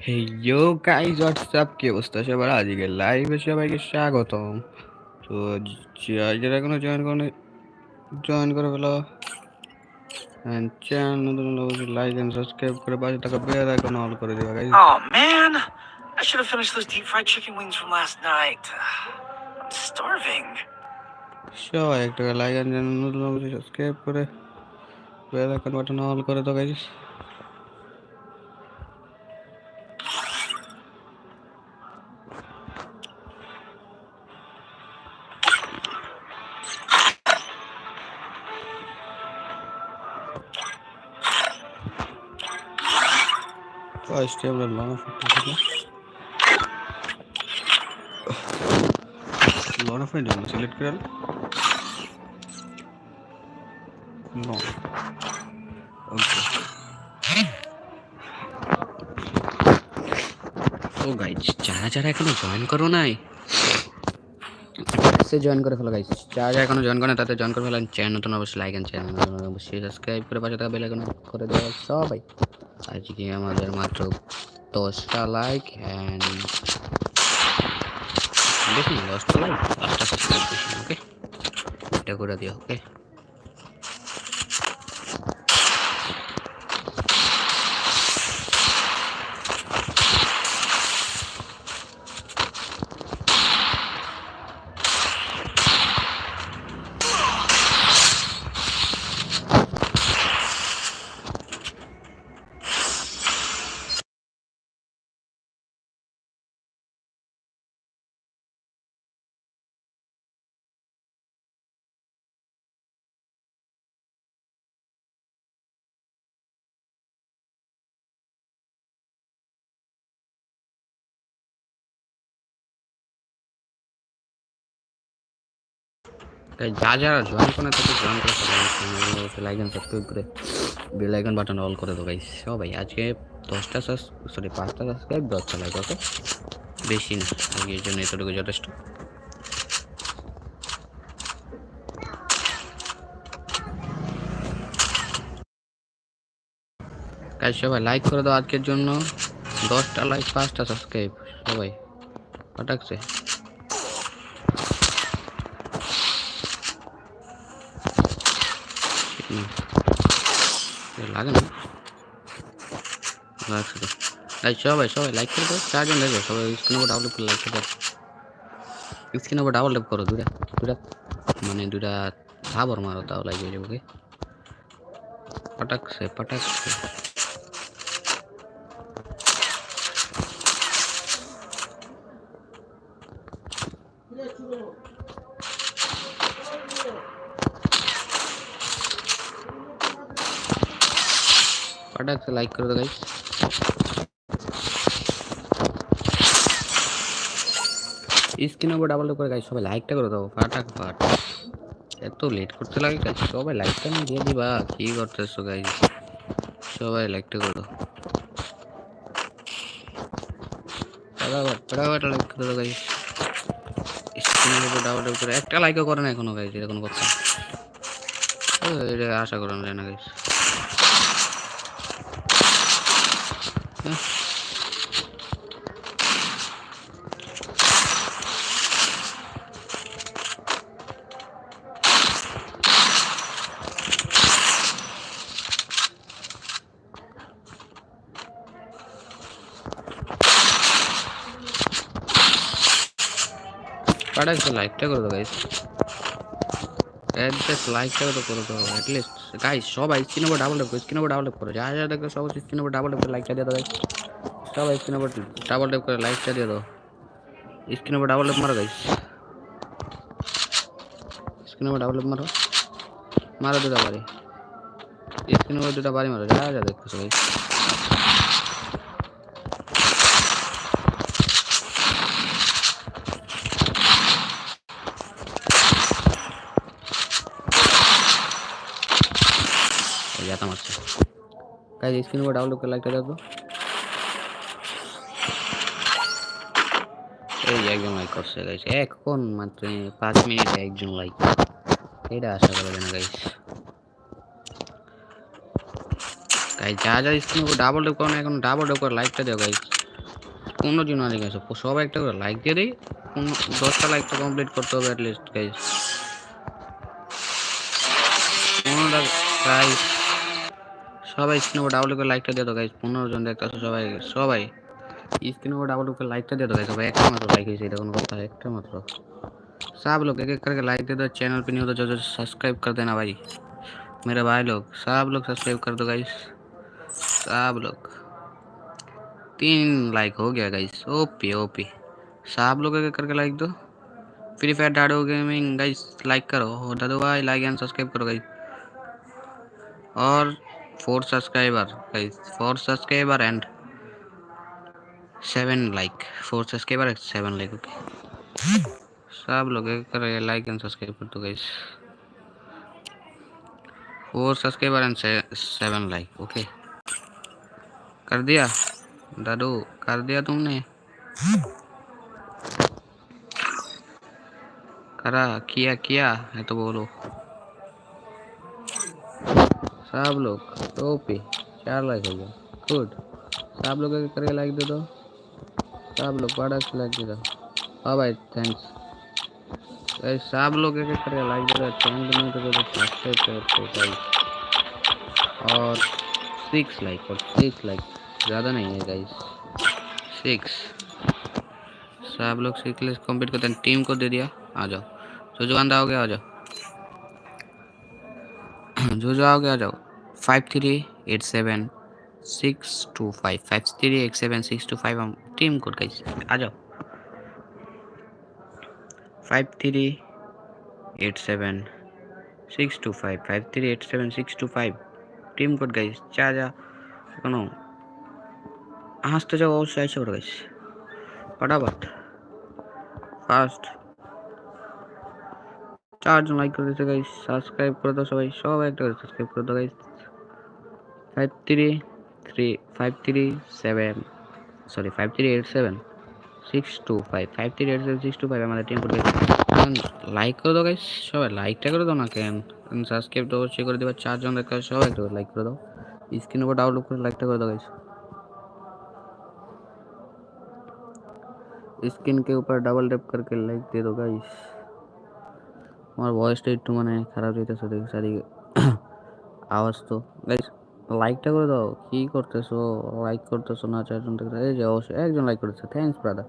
হেইয়ো guys WhatsApp কি অবস্থা সবার আজকে লাইভে সবাইকে স্বাগতম তো যারা এখনো জয়েন করে জয়েন করে ফেলো চ্যানেল নতুন লাইক এন্ড সাবস্ক্রাইব করে পাশে থাকা বেল আইকন অল করে দিবা guys Oh man, I should have finished those deep fried chicken wings from last night. I'm starving. সবাই একটা লাইক এন্ড চ্যানেল নতুন অবশ্যই সাবস্ক্রাইব করে বেল আইকন বাটন অল করে দাও গাইজ জন্য সিলেক্ট করে ও গাইজ যারা যারা এখনও জয়েন করো নাই সে জয়েন করে ফেলো গাইজ যারা যারা এখনও জয়েন করে না, তাতে জয়েন করে ফেলেন চ্যানেল নতুন অবশ্যই লাইক এন্ড চ্যানেল নতুন অবশ্যই সাবস্ক্রাইব করে পাশে থাকা বেল আইকন করে দেওয়া সবাই। আজকে আমাদের মাত্র দশটা লাইক অ্যান্ড দেখুন দশটা লাইক পাঁচটা সাবস্ক্রাইব ওকে এটা করে দিও ওকে যা যারা জয়েন করে তাকে জয়েন করে লাইক এন্ড সাবস্ক্রাইব করে বেল আইকন বাটন অল করে গাইস সবাই আজকে দশটা সরি পাঁচটা সাবস্ক্রাইব দশটা লাইক ওকে বেশি না, আজকে এর জন্য এতটুকু যথেষ্ট। গাইস সবাই লাইক করে দাও আজকের জন্য। দশটা লাইক পাঁচটা সাবস্ক্রাইব সবাই হঠাৎ হুম। এ লাগে না। তো এই সবাই সবাই লাইক করে দাও। চারজন দেখো সবাই স্ক্রিনের উপর ডাবল করে লাইক করে দাও। স্ক্রিনের উপর ডাবল করো দুটা দুটা মানে দুটা থাবর মারো, তাও হয়ে যাবে পটাকছে পটাকছে পটাকছে লাইক করে দাও গাইস স্ক্রিনের উপর ডাবল করে গাইস সবাই লাইকটা করে দাও ফাটাক ফাট এত লেট করতে লাগে গাইস সবাই লাইকটা নিয়ে দিয়ে দিবা কি করতেছো গাইস সবাই লাইকটা করে দাও ফটাফট ফটাফট লাইক করে দাও গাইস স্ক্রিনের উপর ডাবল করে একটা লাইকও করে না এখনও গাইস কথা ও, এটা আশা করা না গাইস পাঠাচ্ছে লাইকটা করে দাও গাইস অ্যাড্রেস লাইকটা তো করে দাও অ্যাটলিস্ট গাইস সবাই স্ক্রিন ওপর ডাবল ট্যাপ করো স্ক্রিন ওপর ডাবল ট্যাপ করো। যা যা দেখো সবাই স্ক্রিন ওপর ডাবল ট্যাপ করে লাইকটা দিয়ে দাও সবাই স্ক্রিন ওপর ডাবল ট্যাপ করে লাইকটা দিয়ে দাও। স্ক্রিন ওপর ডাবল ট্যাপ মারো গাইস স্ক্রিন ওপর ডাবল ট্যাপ মারো। মারো দুটা বাড়ি স্ক্রিন ওপর দুটা বাড়ি মারো, যা যা দেখো গাইস এই যাতা মারছে গাইস স্ক্রিন ওপর ডাবল ট্যাপ করে লাইকটা দাও এই একজন লাইক করছে গাইস এখন মাত্র পাঁচ মিনিটে একজন লাইক এটা আশা করা যায় না গাইস গাইস যা যা স্ক্রিন উপর ডাবল ট্যাপ করো না এখন ডাবল ট্যাপ করে লাইকটা দাও গাইস পনেরো জন আগে গেছে সবাই একটা করে লাইক দিয়ে দিই পনেরো দশটা লাইক তো কমপ্লিট করতে হবে অ্যাটলিস্ট গাইজ পনেরোটা গাইজ সবাই স্ক্রিনে উপর ডাবল করে লাইকটা দিয়ে দাও গাইজ পনেরো জন দেখতেছো সবাই সবাই স্ক্রিনে উপর ডাবল করে লাইকটা দিয়ে দাও গাইজ সবাই একটা মাত্র লাইক হয়েছে এটা কোনো কথা একটা মাত্র सब लोग एक एक करके लाइक दे दो चैनल पे नहीं हो तो जो जो सब्सक्राइब कर देना भाई मेरे भाई लोग सब लोग सब्सक्राइब कर दो गाइस सब लोग तीन लाइक हो गया गाइस ओपी ओपी सब लोग एक एक करके लाइक दो free fire Dado gaming guys like करो और दादू भाई लाइक एंड सब्सक्राइब करो गाइस और four subscriber guys four subscriber and seven like four subscriber seven like okay सब लोग करे लाइक एंड सब्सक्राइब कर दो guys four subscriber and seven like okay कर दिया? दादू, कर दिया तुमने? करा, किया किया, है तो बोलो। सब लोग ओपी चार लाइक हो गया। गुड सब लोग करके लाइक दे दो। सब लोग बड़ा से लाइक दे दो। हाँ भाई थैंक्स भाई, सब लोग एक एक करके लाइक दे दो। चैनल में तो सब्सक्राइब कर दो और सिक्स लाइक और सिक्स लाइक ज़्यादा नहीं है गाइस सिक्स सब लोग सिक्स कंप्लीट करते हैं। टीम को दे दिया। आ जाओ। जो जो आंदा हो गया, आ जाओ। जो जो आओगे आ जाओ five three eight seven six two five five three eight seven six two five हम टीम कोड गाइस आ जाओ five three eight seven six two five five three eight seven six two five team code guys যা যা কোনো হাসতে যাও অবশ্যই আইসা পড়ো গাইস ফটাফট ফার্স্ট চারজন লাইক করে দিতে গাইস সাবস্ক্রাইব করে দাও সবাই সবাই একটা করে সাবস্ক্রাইব করে দাও guys five three three five three seven sorry five three eight seven six two five five three eight seven six two five আমাদের টিম কোড লাইক করে দাও গাইস সবাই লাইকটা করে দাও না কেন সাবস্ক্রাইব তো অবশ্যই করে দেবা চারজন দেখা সবাই একটু লাইক করে দাও স্ক্রিনের উপর ডাউনলোড করে লাইকটা করে দাও গাইস स्क्रीन के ऊपर डबल टैप करके लाइक दे दो गाइस আমার ভয়েসটা একটু মানে খারাপ হইতেছে দেখি চারিদিকে আওয়াজ তো। গাইস লাইকটা করে দাও। কি করতেছো? লাইক করতেছো না চারজন এই যে অবশ্যই একজন লাইক করেছে। থ্যাঙ্কস ব্রাদার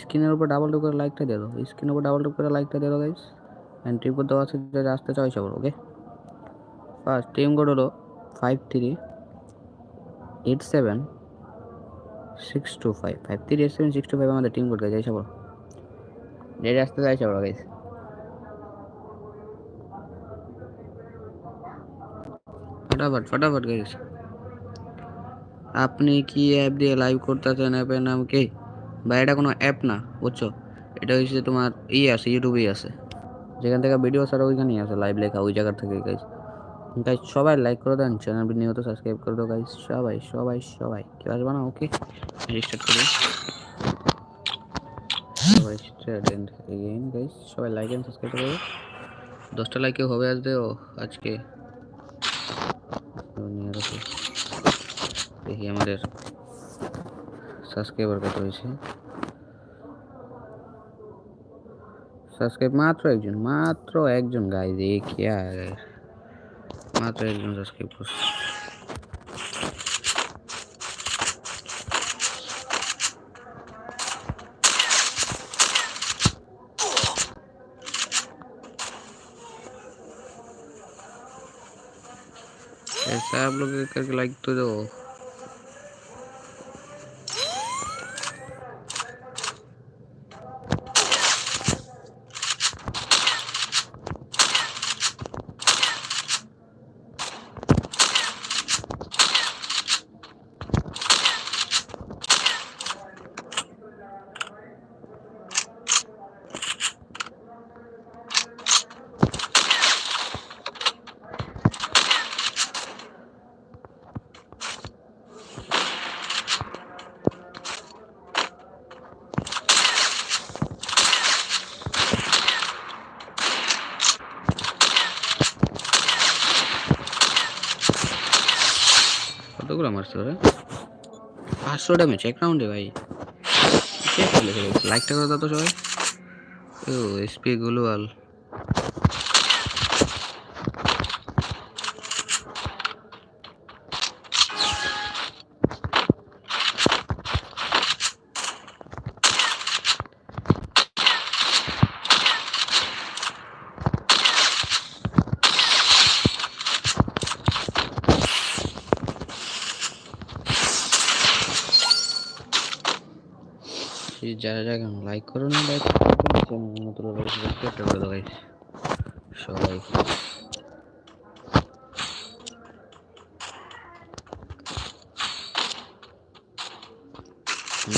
স্ক্রিনের উপর ডাবল ট্যাপ করে লাইকটা দিয়ে দাও। স্ক্রিনের উপর ডাবল ট্যাপ করে লাইকটা দিয়ে দাও গাইস অ্যান্ড কোড দেওয়া আছে আসতে চাও এসে ওকে ফার্স্ট টিম কোড হলো five three eight seven six two five five three eight seven six two five আমাদের টিম কোড গাইজ বলো রেডি আসতে চাইছে বলো গাইজ ফটাফট ফটাফট গাইজ আপনি কি অ্যাপ দিয়ে লাইভ করতেছেন অ্যাপের নাম কি বা এটা কোনো অ্যাপ না বুঝছ এটা হচ্ছে তোমার ই আছে ইউটিউবেই আছে যেখান থেকে ভিডিও ছাড়া ওইখানেই আছে লাইভ লেখা ওই জায়গা থেকে গাইজ গাইজ সবাই লাইক করে দেন চ্যানেল নিয়মিত সাবস্ক্রাইব করে দাও গাইজ সবাই সবাই সবাই কেউ আসবে না ওকে স্টার্ট করি সবাই স্টার্ট সবাই লাইক এন্ড সাবস্ক্রাইব করে দশটা লাইকে হবে আসবে ও আজকে তো নিয়ে রাখো দেখি আমাদের সাবস্ক্রাইবার কত হয়েছে সাবস্ক্রাইব মাত্র একজন মাত্র একজন গাইজ এ কে মাত্র একজন সাবস্ক্রাইব করছে आप लोग करके लाइक तो दो। ওরা পাঁচশো ড্যামেজ এক রাউন্ডে ভাই। লাইকটা করে দাও তো সবাই। ও এসপি গুলওয়াল এই যারা যারা লাইক করো না লাইক করে দাও। সবাই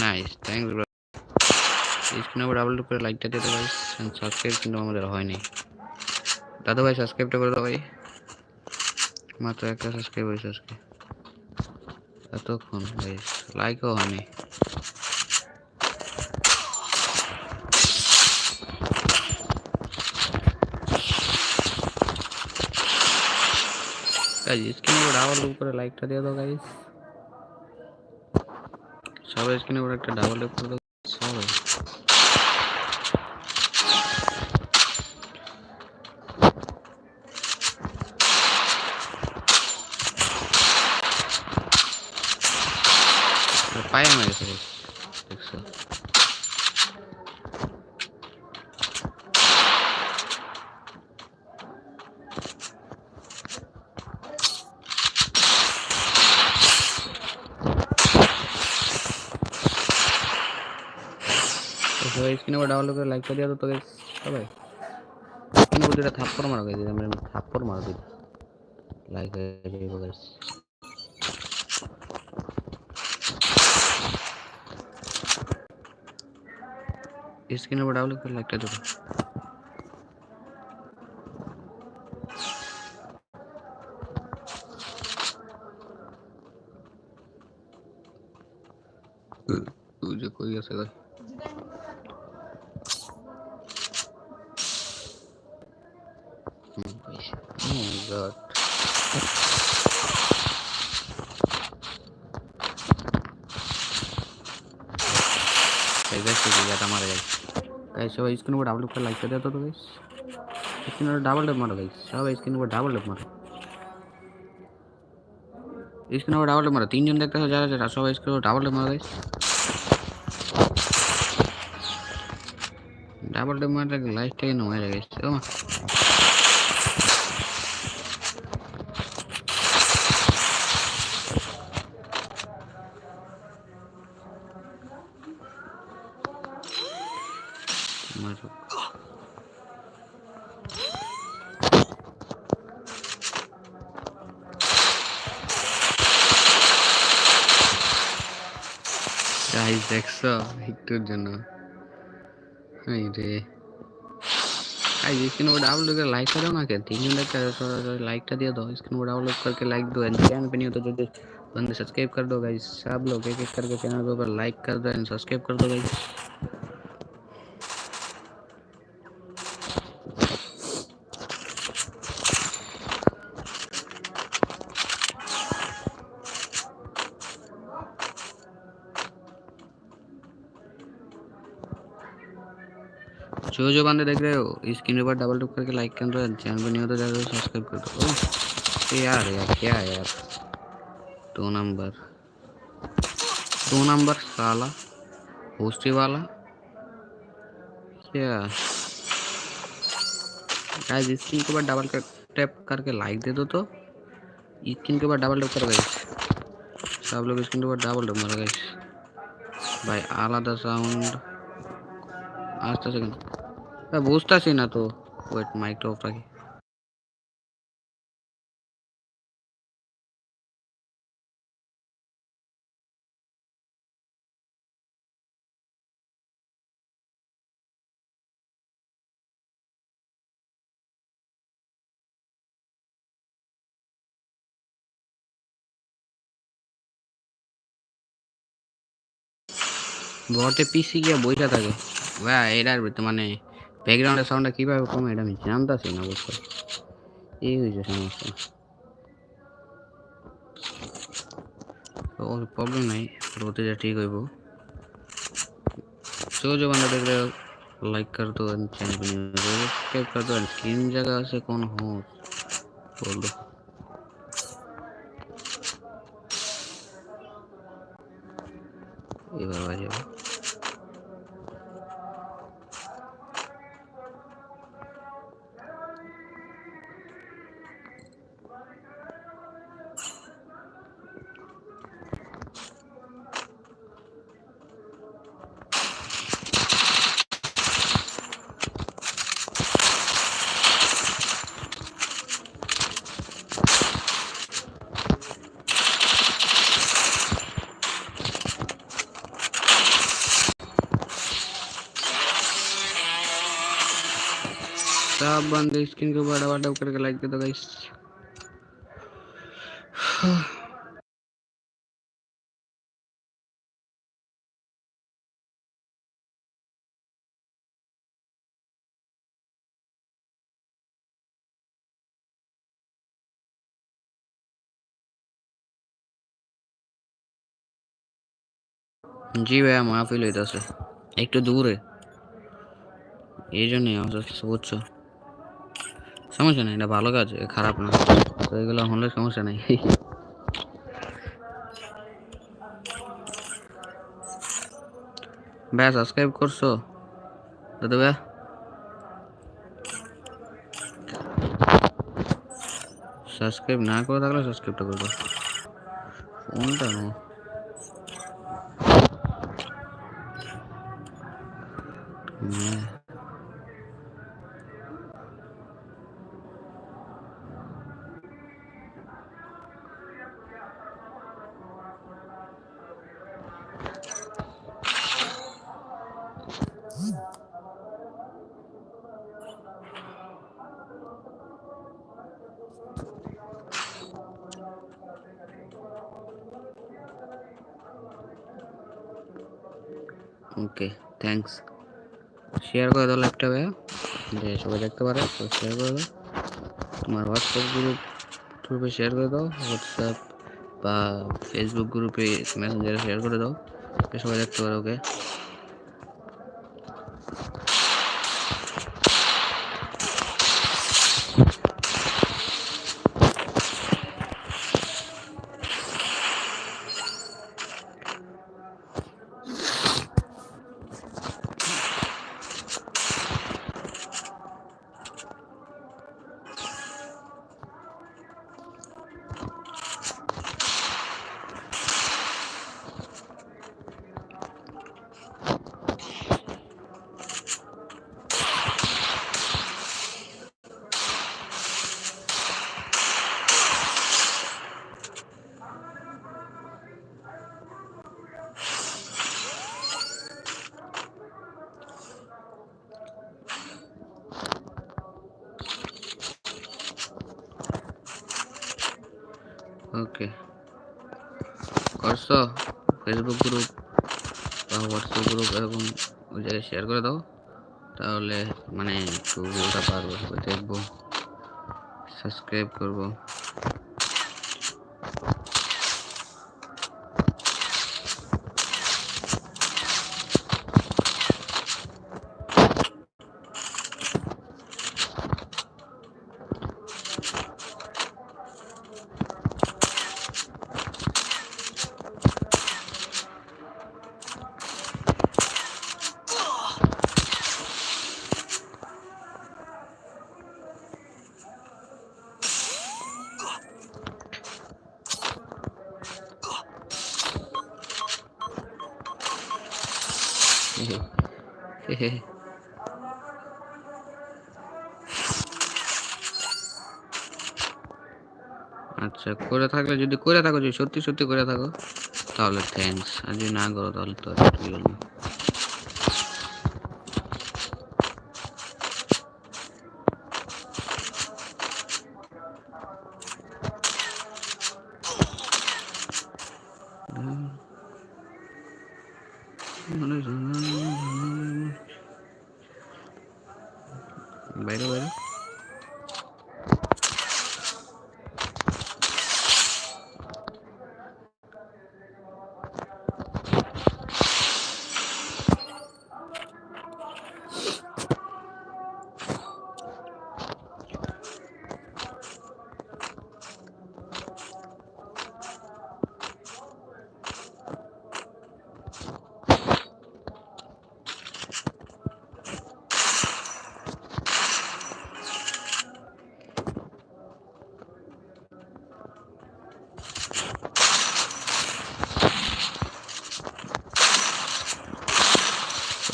নাইস থ্যাংকস ব্রো স্ক্রিনে আবার ডাবল করে লাইকটা দিতে ভাই সাবস্ক্রাইব কিন্তু আমাদের হয়নি। দাদা ভাই সাবস্ক্রাইবটা করে দাও ভাই। মাত্র একটা সাবস্ক্রাইব হয়েছে আজকে। এতক্ষণ ভাই লাইকও হয়নি। स्क्रीन ऊपर लाइक दिया दो गाइस सब स्क्रीन ऊपर एक সবাই স্ক্রিনে উপর ডাবল করে লাইকটা দিয়ে দাও তো গাইজ সবাই। স্ক্রিনে উপর দুটা থাপ্পড় মারো গাইজ আমরা থাপ্পড় মারো দিই লাইক হয়ে যাবে গাইজ স্ক্রিনে উপর ডাবল করে লাইকটা দেবো তুই যে কই আছে स्क्रीन को डबल कर लाइक कर देता तो गाइस स्क्रीन पर डबल टैप मारो गाइस सब स्क्रीन पर डबल टैप मारो स्क्रीन पर डबल टैप मारो तीन जन देखते हो ज़्यादा ज़्यादा सब स्क्रीन पर डबल टैप मारो गाइस डबल टैप मारते लाइक तो ट्रैक्टर जना। हाय रे। आई स्क्रीन को डाउनलोड करके लाइक करो ना कहती नहीं लगता थोड़ा थोड़ा लाइक तो दिया दो स्क्रीन को डाउनलोड करके लाइक दो एंड चैनल पे नहीं हो तो जल्दी बंदे सब्सक्राइब कर दो गाइस सब लोग एक एक करके चैनल को लाइक कर दो एंड सब्सक्राइब कर दो गाइस जो जो बंदे देख रहे हो स्क्रीन पर डबल टैप करके लाइक कर दो चैनल पर नहीं हो तो जाकर सब्सक्राइब कर दो। यार यार, क्या यार? दो नंबर दो नंबर साला, होस्टी वाला। क्या? गाइस स्क्रीन के ऊपर डबल टैप करके लाइक दे दो तो। स्क्रीन के ऊपर डबल टैप करो गाइस सब लोग स्क्रीन के ऊपर डबल टैप मारो गाइस भाई आलादा साउंड আসতেছে কেন এ, বুঝতাছি না তো ওয়েট মাইকটা অফ রাখি বটে পিসি গিয়ে বইটা থাকে ভাই এটার ভিতরে মানে ব্যাকগ্রাউন্ডের সাউন্ডটা কীভাবে কমে এটা আমি জানতাছি না অবশ্য এই হয়েছে সমস্যা তো প্রবলেম নাই পরবর্তীতে ঠিক হইব जो जो बंदा देख रहे हो लाइक कर दो एंड चैनल को सब्सक्राइब कर दो एंड तीन जगह से कौन हो बोल दो এবার বাজে सब को बड़ा बड़ा करके लाइक दे दो गाइस জি ভাইয়া মাহফিল হইতাছে একটু দূরে এই জন্যই আমার কাছে বুঝছো সমস্যা নেই এটা ভালো কাজ এ খারাপ না তো এগুলো হলে সমস্যা নেই ভাইয়া সাবস্ক্রাইব করছো দাদা ভাইয়া সাবস্ক্রাইব না করে থাকলে সাবস্ক্রাইবটা করবো ফোনটা নো হ্যাঁ তো শেয়ার করে দাও তোমার হোয়াটসঅ্যাপ গ্রুপ গ্রুপে শেয়ার করে দাও। হোয়াটসঅ্যাপ বা ফেসবুক গ্রুপে মেসেঞ্জারে শেয়ার করে দাও। সবাই দেখতে পারো ওকে ওকে করছ? ফেসবুক গ্রুপ বা হোয়াটসঅ্যাপ গ্রুপ এরকম ওই জায়গায় শেয়ার করে দাও। তাহলে মানে একটু পারব দেখব। সাবস্ক্রাইব করব। আচ্ছা করে থাকলে যদি, করে থাকো, যদি সত্যি সত্যি করে থাকো, তাহলে থ্যাংকস আর যদি না করো, তাহলে তো আর কি বলব।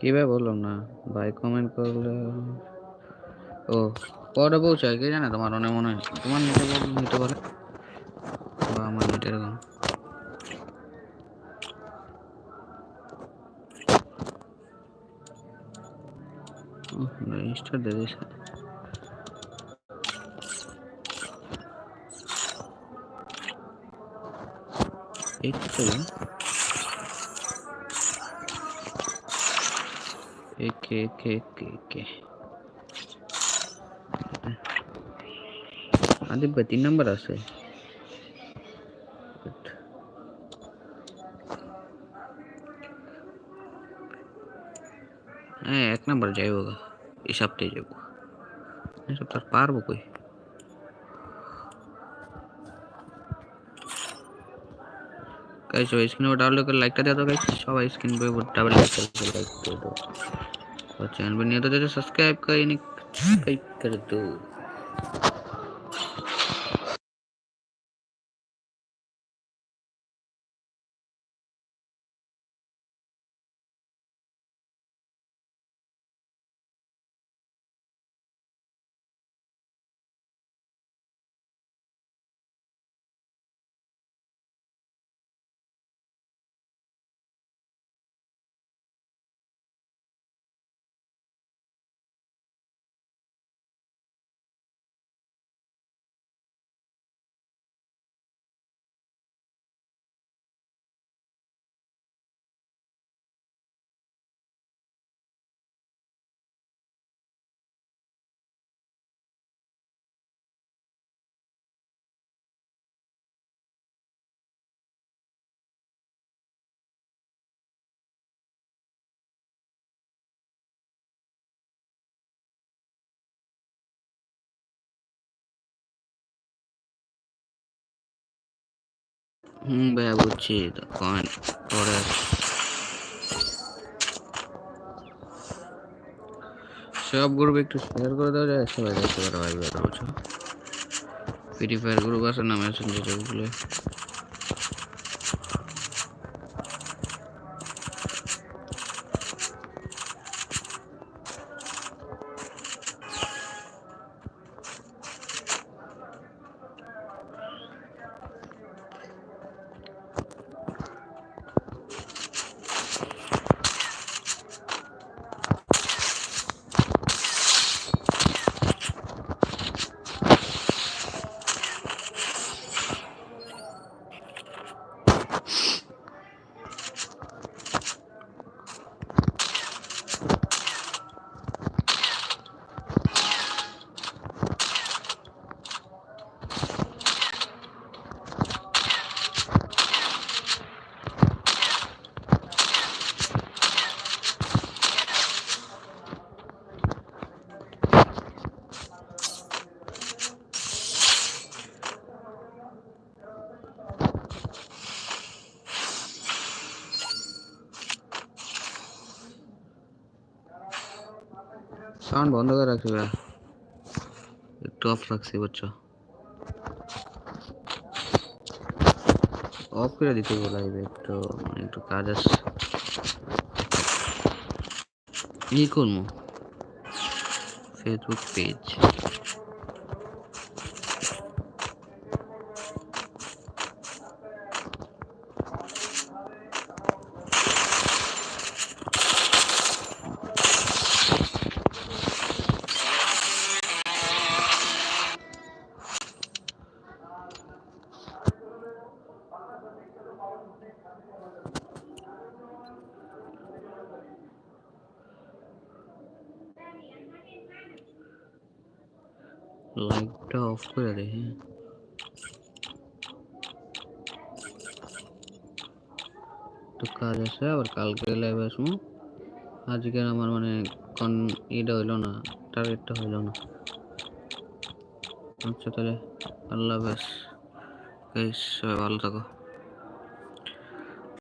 কীভাবে বললাম না? ভাই কমেন্ট করলে। ও, পরে পৌঁছায় কে জানে তোমার অনেক মনে হয়। তোমার নেটে নিতে পারে বা আমার নেট এরকম। এই एक एक एक एक અરે બધી નંબર હશે હા એક નંબર જાય હોગા इस हफ़्ते जो इस हफ़्ते पार वो कोई। कैसे स्क्रीन पर डाउनलोड कर लाइक कर दिया तो कैसे सबाई स्क्रीन पर डाबल लाइक कर लाइक कर दो। और चैनल पर नहीं तो सब्सक्राइब कर सब्सक्राइब कर दो। হুম, ভাইয়া বুঝছি কয়েন পরে সব গ্রুপ একটু শেয়ার করে দেওয়া যায় সবাই দেখতে পারো, ভাই বুঝছ? ফ্রি ফায়ার গ্রুপ আছে না মেসেঞ্জার যেগুলো বন্ধ করে রাখছি একটু অফ রাখছি, বুঝছ? অফ করে দিতে বলাইবে একটু একটু কাজ আসছে ই করব? ফেসবুক পেজ অফ করে দেখি। একটু কাজ আছে, আবার কালকে লাইভে আসব। আজকে আমার মানে কোন ইটা হইল না টার্গেটটা হইল না। আচ্ছা তাহলে, আল্লাহ গাইস সবাই ভালো থাকো।